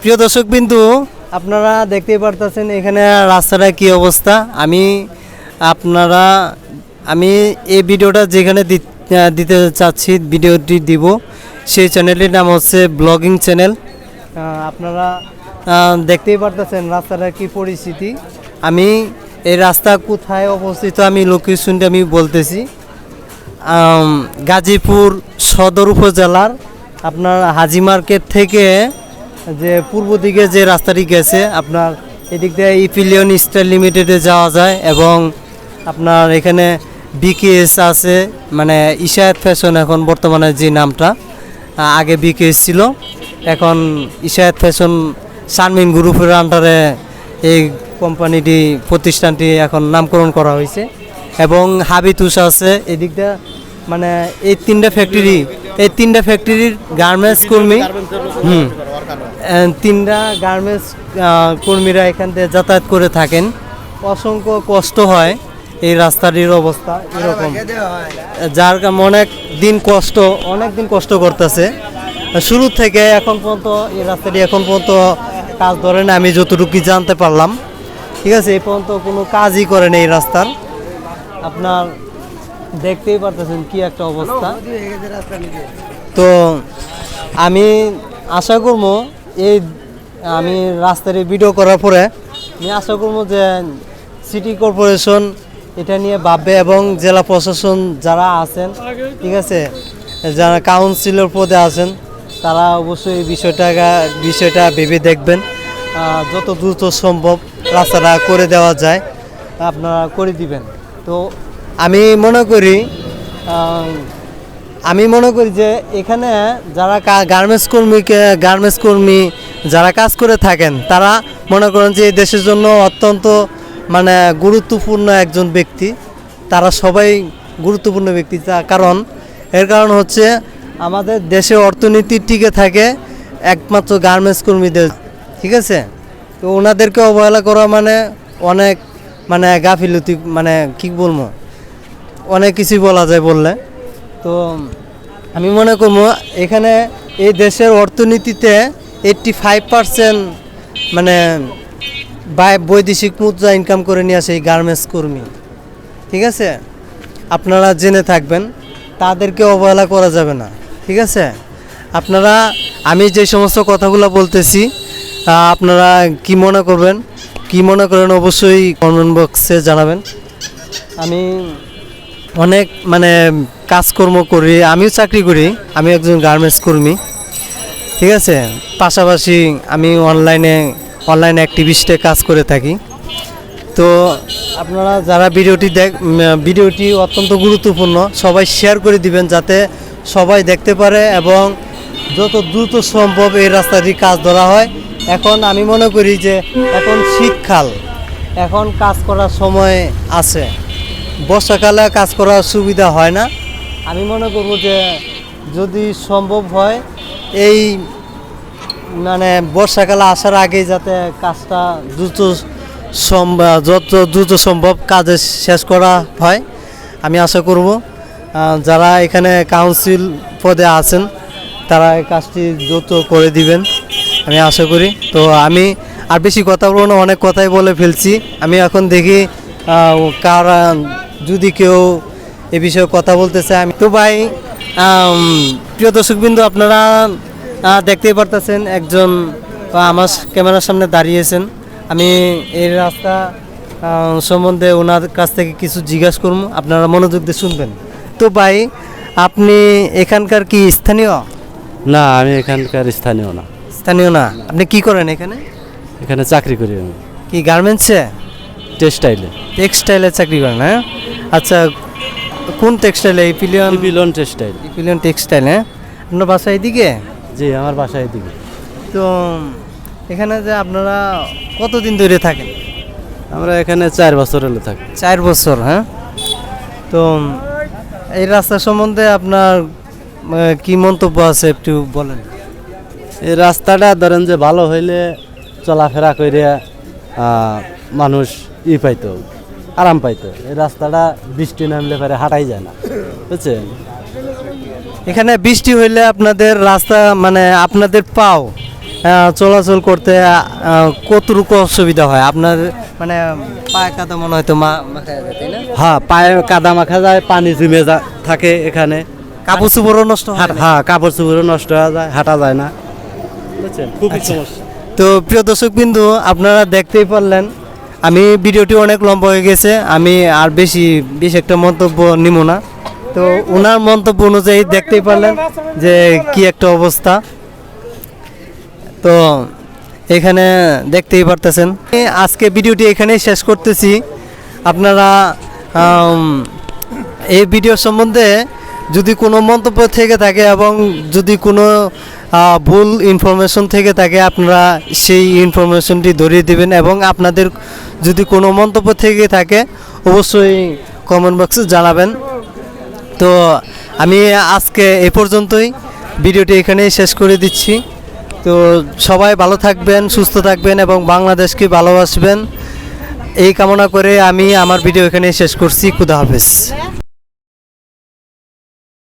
প্রিয় দর্শক বিন্দু আপনারা দেখতেই পারতেছেন এখানে রাস্তাটা কি অবস্থা। আমি আপনারা, আমি এই ভিডিওটা যেখানে দিতে চাচ্ছি ভিডিওটি দিব। সেই চ্যানেলটির নাম হচ্ছে ব্লগিং চ্যানেল। আপনারা দেখতেই পারতেছেন রাস্তাটার কি পরিস্থিতি। আমি এই রাস্তা কোথায় অবস্থিত আমি লোকেশনটা আমি বলতেছি। গাজীপুর সদর উপজেলার আপনার হাজি মার্কেট থেকে যে পূর্ব দিকে যে রাস্তাটি গেছে, আপনার এদিক দিয়ে ইপিলিয়ন স্টাইল লিমিটেডে যাওয়া যায় এবং আপনার এখানে বিকেএস আছে মানে ইশায়াত ফ্যাশন এখন বর্তমানে যে নামটা আগে বিকেএস ছিল। এখন ইশায়াত ফ্যাশন শারমিন গ্রুপের আন্ডারে এই কোম্পানিটি প্রতিষ্ঠানটি এখন নামকরণ করা হয়েছে। এবং হাবিতুস আছে এদিকটা মানে এই তিনটা ফ্যাক্টরি এই তিনটা ফ্যাক্টরির গার্মেন্টস কর্মী। হুম। তিনটা গার্মেন্টস কর্মীরা এখান থেকে যাতায়াত করে থাকেন। অসংখ্য কষ্ট হয় এই রাস্তাটির অবস্থা এরকম। যার অনেক দিন কষ্ট, অনেক দিন কষ্ট করতেছে। শুরু থেকে এখন পর্যন্ত এই রাস্তাটি এখন পর্যন্ত কাজ ধরে না, আমি যতটুকু জানতে পারলাম। ঠিক আছে, এই পর্যন্ত কোনো কাজই করেন এই রাস্তার। আপনার দেখতেই পারতেছেন কি একটা অবস্থা। তো আমি আশা করব এই আমি রাস্তার ভিডিও করার পরে আমি আশা করব যে সিটি কর্পোরেশন এটা নিয়ে ভাববে এবং জেলা প্রশাসন যারা আছেন ঠিক আছে যারা কাউন্সিলর পদে আছেন তারা অবশ্যই এই বিষয়টা বিষয়টা ভেবে দেখবেন যত দ্রুত সম্ভব রাস্তাটা করে দেওয়া যায় আপনারা করে দিবেন। তো আমি মনে করি আমি মনে করি যে এখানে যারা গার্মেন্টস কর্মীকে গার্মেন্টস কর্মী যারা কাজ করে থাকেন, তারা মনে করেন যে এই দেশের জন্য অত্যন্ত মানে গুরুত্বপূর্ণ একজন ব্যক্তি। তারা সবাই গুরুত্বপূর্ণ ব্যক্তি। কারণ, এর কারণ হচ্ছে আমাদের দেশে অর্থনীতি টিকে থাকে একমাত্র গার্মেন্টস কর্মীদের, ঠিক আছে? তো ওনাদেরকে অবহেলা করা মানে অনেক মানে গাফিলতি মানে কি বলব? অনেক কিছুই বলা যায় বললে। তো আমি মনে করব এখানে এই দেশের অর্থনীতিতে এইট্টি ফাইভ পার্সেন্ট মানে বৈদেশিক মুদ্রা ইনকাম করে নিয়ে আসে এই গার্মেন্টস কর্মী। ঠিক আছে? আপনারা জেনে থাকবেন, তাদেরকে অবহেলা করা যাবে না। ঠিক আছে? আপনারা, আমি যে সমস্ত কথাগুলো বলতেছি আপনারা কি মনে করবেন? কি মনে করেন অবশ্যই কমেন্ট বক্সে জানাবেন। আমি অনেক মানে কাজকর্ম করি, আমিও চাকরি করি আমি একজন গার্মেন্টস কর্মী। ঠিক আছে? পাশাপাশি আমি অনলাইনে অনলাইন অ্যাক্টিভিস্টে কাজ করে থাকি। তো আপনারা যারা ভিডিওটি দেখ ভিডিওটি অত্যন্ত গুরুত্বপূর্ণ, সবাই শেয়ার করে দিবেন যাতে সবাই দেখতে পারে এবং যত দ্রুত সম্ভব এই রাস্তাটি কাজ ধরা হয়। এখন আমি মনে করি যে এখন শীতকাল, এখন কাজ করার সময় আছে। বর্ষাকালে কাজ করার সুবিধা হয় না। আমি মনে করব যে যদি সম্ভব হয়, এই মানে বর্ষাকালে আসার আগেই যাতে কাজটা দ্রুত যত দ্রুত সম্ভব কাজে শেষ করা হয়, আমি আশা করব। যারা এখানে কাউন্সিল পদে আছেন, তারা এই কাজটি দ্রুত করে দিবেন, আমি আশা করি। তো আমি আর বেশি কথা বলব না, অনেক কথাই বলে ফেলছি। আমি এখন দেখি কার যদি কেউ এ বিষয়ে কথা বলতে চায় আমি তো ভাই প্রিয় দর্শকবৃন্দ আপনারা দেখতেই পারতেছেন একজন আমার ক্যামেরার সামনে দাঁড়িয়েছেন। আমি এই রাস্তা সম্বন্ধে ওনার কাছ থেকে কিছু জিজ্ঞাসা করব। আপনারা মনোযোগ দিয়ে শুনবেন। তো ভাই আপনি এখানকার কি স্থানীয়? না আমি এখানকার স্থানীয় না। স্থানীয় না। আপনি কি করেন এখানে? এখানে চাকরি করি আমি। কি গার্মেন্টসে? টেক্সটাইলে। টেক্সটাইলে চাকরি করেন হ্যাঁ? আচ্ছা কোন টেক্সটাইলে এই পিলিয়ন বিলন টেক্সটাইল পিলিয়ন টেক্সটাইল হ্যাঁ? আপনার বাসা এদিকে জি আমার বাসায় এদিকে তো এখানে যে আপনারা কতদিন ধরে থাকেন? আমরা এখানে চার বছর হলে থাকি। চার বছর হ্যাঁ? তো এই রাস্তা সম্বন্ধে আপনার কি মন্তব্য আছে একটু বলেন? এই রাস্তাটা ধরেন যে ভালো হইলে চলাফেরা করে মানুষ ই পাইতো। আরাম পাইতো। এই রাস্তাটা বৃষ্টি নামলে পরে হাঁটাই যায় না। বুঝছেন? এখানে বৃষ্টি হইলে আপনাদের রাস্তা মানে আপনাদের পাও চলাচল করতে কতটুকু অসুবিধা হয়? আপনার মানে পায়ে কাদা মনে হয় তো মা মাখা যায় তাই না? হ্যাঁ পায়ে কাদা মাখা যায় পানি জমে যা থাকে এখানে। কাপড় চোপড়ও নষ্ট হয় হ্যাঁ কাপড় চোপড়ও নষ্ট হয়ে যায় হাঁটা যায় না। বুঝছেন? খুবই সমস্যা। তো প্রিয় দর্শক বিন্দু আপনারা দেখতেই পারলেন আমি ভিডিওটি অনেক লম্বা হয়ে গেছে, আমি আর বেশি বেশি একটা মন্তব্য নিব না। তো ওনার মন্তব্য অনুযায়ী দেখতেই পারলেন যে কি একটা অবস্থা। তো এখানে দেখতেই পারতেছেন। আজকে ভিডিওটি এখানেই শেষ করতেছি। আপনারা এই ভিডিও সম্বন্ধে যদি কোনো মন্তব্য থেকে থাকে এবং যদি কোনো ভুল ইনফরমেশন থেকে থাকে, আপনারা সেই ইনফরমেশনটি ধরিয়ে দেবেন এবং আপনাদের যদি কোনো মন্তব্য থেকে থাকে, অবশ্যই কমেন্ট বক্সে জানাবেন। তো আমি আজকে এ পর্যন্তই। ভিডিওটি এখানেই শেষ করে দিচ্ছি। তো সবাই ভালো থাকবেন, সুস্থ থাকবেন এবং বাংলাদেশকে ভালোবাসবেন। এই কামনা করে আমি আমার ভিডিও এখানেই শেষ করছি। খুদা হাফেজ।